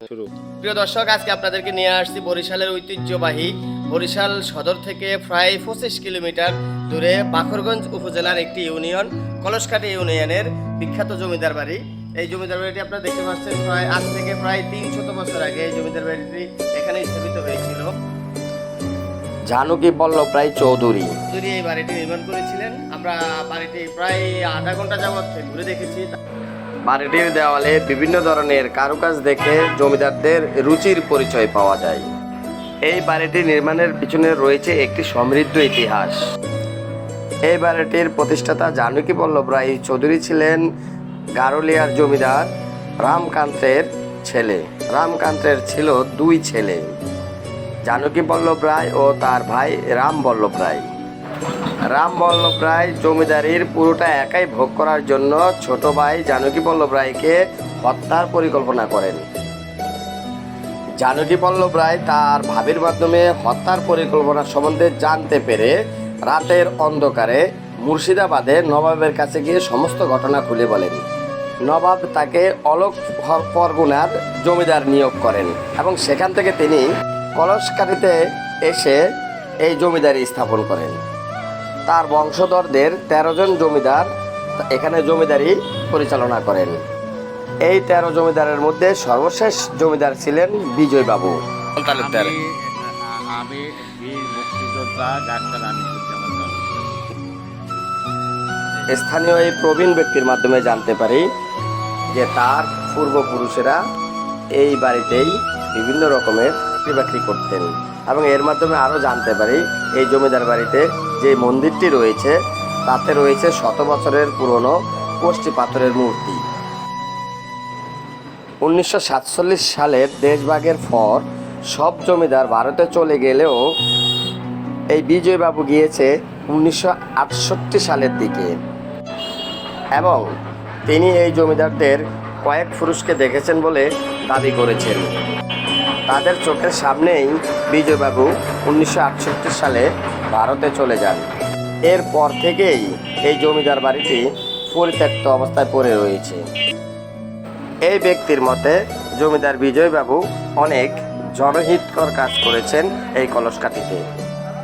শুরু। প্রিয় দর্শক আজকে আপনাদেরকে নিয়ে আসছি বরিশালের ঐতিহ্যবাহী বরিশাল সদর থেকে প্রায় পঁচিশ কিলোমিটার দূরে বাখরগঞ্জ উপজেলার একটি ইউনিয়ন কলসকাটি ইউনিয়নের বিখ্যাত জমিদার বাড়ি। এই জমিদার বাড়িটি আপনারা দেখতে পাচ্ছেন প্রায় আজ থেকে প্রায় তিন শত বছর আগে এই জমিদার বাড়িটি এখানে স্থাপিত হয়েছিল। জানকী বল্লভ রায় চৌধুরী। যদি এই বাড়িটি নির্মাণ করেছিলেন। আমরা বাড়িটি প্রায় আধা ঘণ্টা যাবৎ ঘুরে দেখেছি। বাড়িটির দেওয়ালে বিভিন্ন ধরনের কারুকাজ দেখে জমিদারদের রুচির পরিচয় পাওয়া যায়। এই বাড়িটি নির্মাণের পিছনে রয়েছে একটি সমৃদ্ধ ইতিহাস। এই বাড়িটির প্রতিষ্ঠাতা জানকী বল্লভ রায় চৌধুরী ছিলেন গারুলিয়ার জমিদার রামকান্তের ছেলে। রামকান্তের ছিল দুই ছেলে। জানকী বল্লভ রায় ও তার ভাই রাম বল্লভ রায়। রাম বল্লভ রায় জমিদারির পুরোটা একাই ভোগ করার জন্য ছোট ভাই জানকী বল্লভ রায়কে হত্যার পরিকল্পনা করেন। জানকী বল্লভ রায় তার ভাবির মাধ্যমে হত্যার পরিকল্পনা সম্বন্ধে জানতে পেরে রাতের অন্ধকারে মুর্শিদাবাদে নবাবের কাছে গিয়ে সমস্ত ঘটনা খুলে বলেন। নবাব তাকে অলোক পরগনার জমিদার নিয়োগ করেন এবং সেখান থেকে তিনি কলসকাঠিতে এসে এই জমিদারি স্থাপন করেন। তার বংশধরদের তেরো জন জমিদার এখানে জমিদারি পরিচালনা করেন। এই তেরো জমিদারের মধ্যে সর্বশেষ জমিদার ছিলেন বিজয়বাবু। আমি মুক্তিযোদ্ধা ডাক্তার স্থানীয় এই প্রবীণ ব্যক্তির মাধ্যমে জানতে পারি যে তার পূর্বপুরুষেরা এই বাড়িতেই বিভিন্ন রকমের চাকরি বাকরি করতেন এবং এর মাধ্যমে আরও জানতে পারি এই জমিদার বাড়িতে যে মন্দিরটি রয়েছে, তাতে রয়েছে শত বছরের পুরনো কোষ্ঠী পাথরের মূর্তি। উনিশশো সাতচল্লিশ সালের দেশভাগের পর সব জমিদার ভারতে চলে গেলেও এই বিজয়বাবু গিয়েছে উনিশশো আটষট্টি সালের দিকে। এবং তিনি এই জমিদারদের কয়েক পুরুষকে দেখেছেন বলে দাবি করেছেন। তাদের চোখের সামনেই বিজয়বাবু উনিশশো আটষট্টি সালে ভারতে চলে যান। এরপর থেকেই এই জমিদার বাড়িটি পরিত্যক্ত অবস্থায় পড়ে রয়েছে। এই ব্যক্তির মতে, জমিদার বিজয়বাবু অনেক জনহিতকর কাজ করেছেন এই কলসকাঠিতে।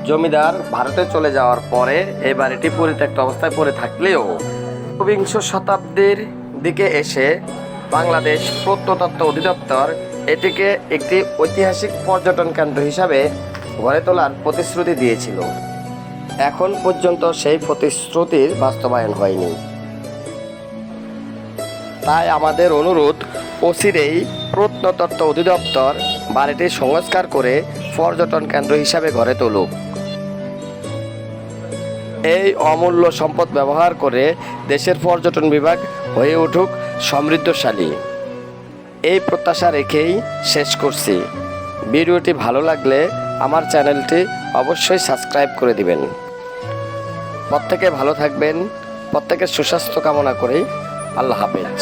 জমিদার ভারতে চলে যাওয়ার পরে এই বাড়িটি পরিত্যক্ত অবস্থায় পড়ে থাকলেও বিংশ শতাব্দীর দিকে এসে বাংলাদেশ প্রত্নতত্ত্ব অধিদপ্তর এটিকে একটি ঐতিহাসিক পর্যটন কেন্দ্র হিসাবে গড়ে তোলার প্রতিশ্রুতি দিয়েছিল। এখন পর্যন্ত সেই প্রতিশ্রুতির বাস্তবায়ন হয়নি। তাই আমাদের অনুরোধ অচিরেই প্রত্নতত্ত্ব অধিদপ্তর বাড়িটি সংস্কার করে পর্যটন কেন্দ্র হিসাবে গড়ে তুলুক। এই অমূল্য সম্পদ ব্যবহার করে দেশের পর্যটন বিভাগ হয়ে উঠুক সমৃদ্ধশালী। এই প্রত্যাশা রেখেই শেষ করছি। ভিডিওটি ভালো লাগলে আমার চ্যানেলটি অবশ্যই সাবস্ক্রাইব করে দিবেন। প্রত্যেকে ভালো থাকবেন, প্রত্যেকের সুস্বাস্থ্য কামনা করেই আল্লাহ হাফেজ।